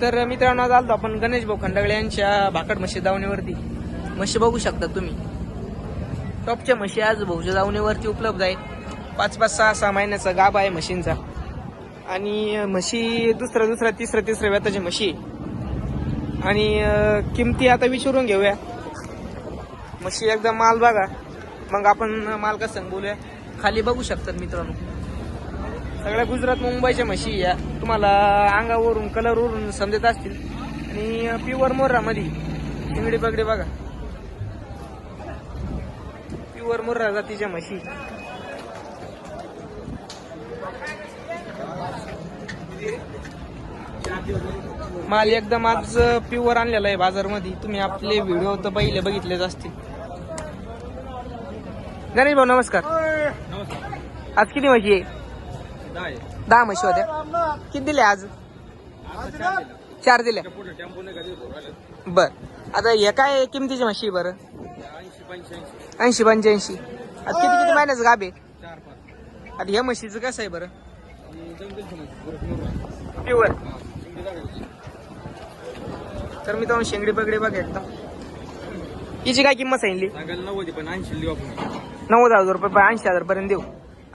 तर मित्रांनो आज आलतो आपण गणेश भाऊ खंडागळे यांच्या भाकड म्हशी दावणीवरती म्हशी बघू शकता तुम्ही. टॉपच्या म्हशी आज भाऊच्या दावणीवरती उपलब्ध आहे. पाच पाच सहा सहा महिन्याचा गाभा आहे म्हशींचा. आणि म्हशी दुसऱ्या दुसऱ्या तिसऱ्या तिसऱ्या व्याताची म्हशी आणि किमती आता विचारून घेऊया. म्हशी एकदम माल बघा. मग आपण माल कसं बोलूया. खाली बघू शकतात मित्रांनो. सगळ्या गुजरात मुंबईच्या म्हशी या. तुम्हाला अंगावरून कलरवरून समजत असतील. आणि प्युअर मोर्रामध्ये. शिंगडी पगडी बघा. प्युअर मोर्रा जातीच्या म्हशी. माल एकदम आज प्युअर आणलेला आहे बाजारमध्ये. तुम्ही आपले व्हिडिओ तर पहिले बघितलेच असतील. गणेश भाऊ नमस्कार. आज किती म्हशी आहे? दहा म्हशी होत्या. किती दिले आज? चार दिल्या बर. आता हे काय किमतीची म्हशी बरं? ऐंशी पंच्याऐंशी. आता किती किती महिन्याचं गाब आहे? आता ह्या म्हशीचं कसं आहे बरं? प्युअर तर मी तर शेंगडी पगडी बघा एकदम हिची काय किंमत सांगितली? नव्वद हजार रुपये ऐंशी हजार पर्यंत देऊ.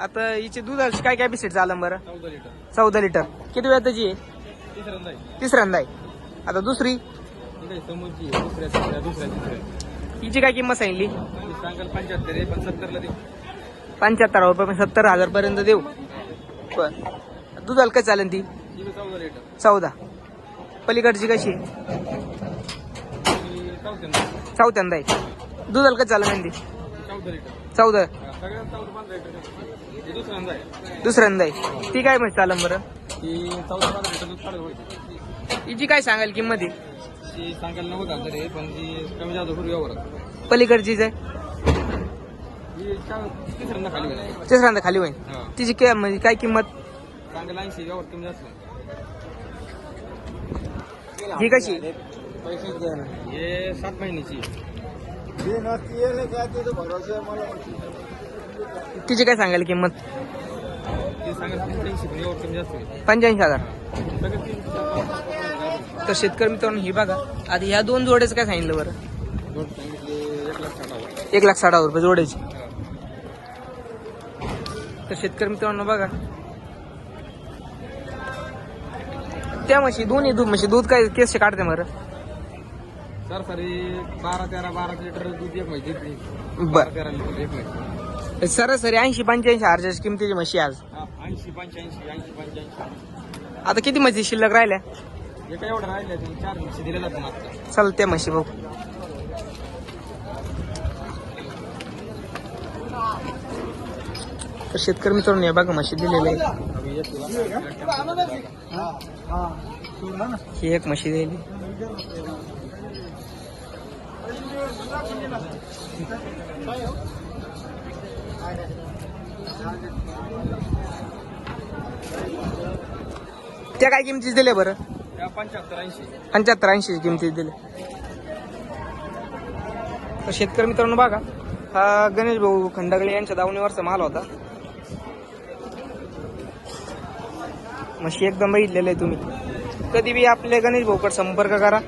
आता हिची दुधाची काय कॅपॅसिटी चाललं बरं? चौदा लिटर. चौदा लिटर. किती आहे तिसऱ्यांदा आहे तिसऱ्यांदा आहे आता दुसरी? काय समोरची आहे दुसऱ्या तिसऱ्या दुसऱ्या तिसऱ्या. हिची काय किंमत सांगितली? पंच्याहत्तर आहे पण सत्तरला देऊ. पंच्याहत्तर रुपये पण सत्तर हजार पर्यंत देऊ बर दुधाला काय चालेल ती? चौदा लिटर. चौदा. पलीकडची कशी? आहे? चौथ्यांदा. चौथ्यांदा आहे. दुधाला काय चालेल ती चौदा लिटर. चौदा. दुसऱ्यांदा आहे. ती काय म्हणजे चालेल बरं? हिची काय सांगाल किंमत आहे? सांगायला नव्वद हजार आहे पण ती कमी जास्त करू व्यवहारात पलीकडचीच आहे? ही चार तिसऱ्यांदा खाली होईल. तिसऱ्यांदा खाली होईल. हा. तिची काय म्हणजे काय किंमत. ही कशी? सात महिन्याची. आहे. तिची काय सांगाल किंमत? सांगायला पंच्याऐंशी हजार. तर शेतकरी मित्रांनो ही बघा. आधी ह्या दोन जोड्याचं काय सांगितलं बरं? एक लाख साठ हजार. रुपये जोड्याची. तर शेतकरी मित्रांनो बघा. त्या म्हशी दोन्ही दूध म्हशी दूध काय केस काढते बरं सर सरी बारा तेरा बारा लिटर दूध एक माहिती बर. तेरा लिटर एक माहिती सरासरी ऐंशी पंच्याऐंशी हजारच्या किमतीची म्हशी आज. ऐंशी पंच्याऐंशी ऐंशी पंच्याऐंशी. आता किती म्हशी शिल्लक राहिल्या? काय एवढं राहिले तुम्ही चार म्हशी दिलेला बघू. तर शेतकरी मित्रांनो या बघा म्हशी दिलेल्या एक तुला ही एक म्हशी दिली त्या काय किमतीच दिले बरं? पंच्याहत्तर ऐंशी. पंच्याहत्तर ऐंशी किमतीत दिले तर शेतकरी मित्रांनो बघा हा गणेश भाऊ खंडागळे यांच्या दावणीवरचा माल होता. म्हशी एकदम बघितलेलं आहे तुम्ही. कधी बी आपल्या गणेश भाऊकडे संपर्क करा.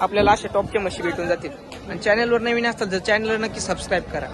आपल्याला अशा टॉपच्या म्हशी भेटून जातील. आणि चॅनलवर नवीन असतात तर चॅनलला नक्की सबस्क्राईब करा.